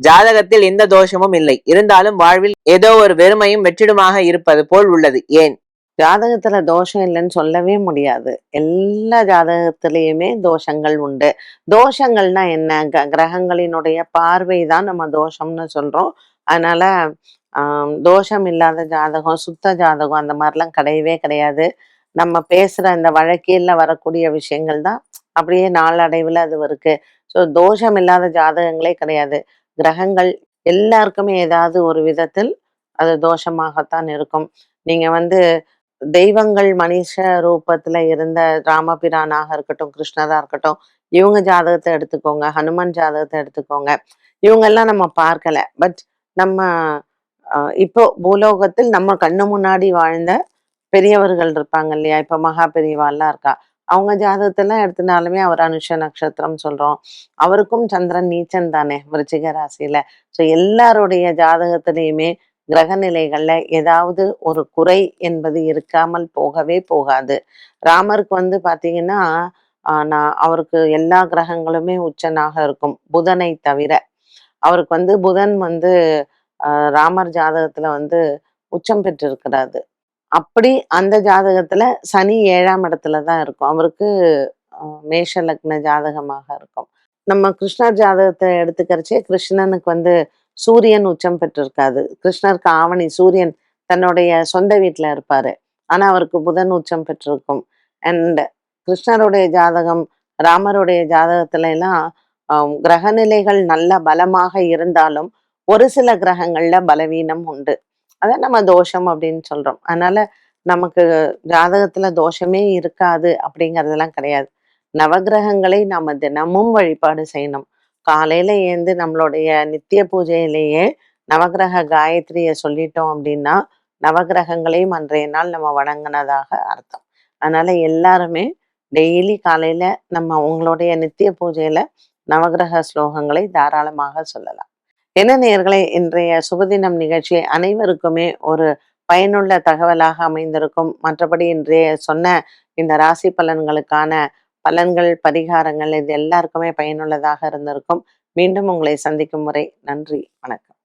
ஜாதகத்தில் எந்த தோஷமும் இல்லை. இருந்தாலும் வாழ்வில் ஏதோ ஒரு வெறுமையும் வெற்றிடமாக இருப்பது போல் உள்ளது. ஏன்? ஜாதகத்துல தோஷம் இல்லைன்னு சொல்லவே முடியாது. எல்லா ஜாதகத்திலையுமே தோஷங்கள் உண்டு. தோஷங்கள்னா என்ன? க- கிரகங்களினுடைய பார்வை தான் நம்ம தோஷம்னு சொல்றோம். அதனால தோஷம் இல்லாத ஜாதகம் சுத்த ஜாதகம் அந்த மாதிரிலாம் கிடையவே கிடையாது. நம்ம பேசுற இந்த வழக்கியல்ல வரக்கூடிய விஷயங்கள் தான் அப்படியே நாளடைவில் அது இருக்கு. ஸோ தோஷம் இல்லாத ஜாதகங்களே கிடையாது. கிரகங்கள் எல்லாருக்குமே ஏதாவது ஒரு விதத்தில் அது தோஷமாகத்தான் இருக்கும். நீங்க வந்து தெய்வங்கள் மனுஷ ரூபத்துல இருந்த ராமபிரானாக இருக்கட்டும் கிருஷ்ணரா இருக்கட்டும் இவங்க ஜாதகத்தை எடுத்துக்கோங்க ஹனுமன் ஜாதகத்தை எடுத்துக்கோங்க. இவங்க எல்லாம் நம்ம பார்க்கல. பட் நம்ம இப்போ பூலோகத்தில் நம்ம கண்ணு முன்னாடி வாழ்ந்த பெரியவர்கள் இருப்பாங்க இல்லையா? இப்ப மகா பெரியவாள்லாம் இருக்கா? அவங்க ஜாதகத்தெல்லாம் எடுத்தனாலுமே அவர் அனுஷ நட்சத்திரம் சொல்றோம். அவருக்கும் சந்திரன் நீச்சன் தானே விருச்சிக ராசியில. ஸோ எல்லாருடைய ஜாதகத்திலையுமே கிரக நிலைகள்ல ஏதாவது ஒரு குறை என்பது இருக்காமல் போகவே போகாது. ராமருக்கு வந்து பாத்தீங்கன்னா ஆஹ் நான் அவருக்கு எல்லா கிரகங்களுமே உச்சனாக இருக்கும் புதனை தவிர. அவருக்கு வந்து புதன் வந்து ராமர் ஜாதகத்துல வந்து உச்சம் பெற்றிருக்கிறாரு. அப்படி அந்த ஜாதகத்துல சனி ஏழாம் இடத்துல தான் இருக்கும். அவருக்கு மேஷ லக்ன ஜாதகமாக இருக்கும். நம்ம கிருஷ்ணர் ஜாதகத்தை எடுத்துக்கிறச்சே கிருஷ்ணனுக்கு வந்து சூரியன் உச்சம் பெற்றிருக்காது. கிருஷ்ணருக்கு ஆவணி சூரியன் தன்னுடைய சொந்த வீட்டுல இருப்பாரு. ஆனா அவருக்கு புதன் உச்சம் பெற்றிருக்கும். அண்ட் கிருஷ்ணருடைய ஜாதகம் ராமருடைய ஜாதகத்துல எல்லாம் கிரகநிலைகள் நல்ல பலமாக இருந்தாலும் ஒரு சில கிரகங்கள்ல பலவீனம் உண்டு. அதை நம்ம தோஷம் அப்படின்னு சொல்றோம். அதனால நமக்கு ஜாதகத்துல தோஷமே இருக்காது அப்படிங்கறதெல்லாம் கிடையாது. நவகிரகங்களை நாம தினமும் வழிபாடு செய்யணும். காலையில ஏந்து நம்மளுடைய நித்திய பூஜையிலேயே நவகிரக காயத்ரியை சொல்லிட்டோம் அப்படின்னா நவகிரகங்களையும் அன்றைய நாள் நம்ம வணங்கினதாக அர்த்தம். அதனால எல்லாருமே டெய்லி காலையில நம்ம உங்களுடைய நித்திய பூஜையில நவகிரக ஸ்லோகங்களை தாராளமாக சொல்லலாம். என்ன நேர்களை இன்றைய சுபதினம் நிகழ்ச்சி அனைவருக்குமே ஒரு பயனுள்ள தகவலாக அமைந்திருக்கும். மற்றபடி இன்றைய சொன்ன இந்த ராசி பலன்களுக்கான பலன்கள் பரிகாரங்கள் இது எல்லாருக்குமே பயனுள்ளதாக இருந்திருக்கும். மீண்டும் உங்களை சந்திக்கும் முறை. நன்றி. வணக்கம்.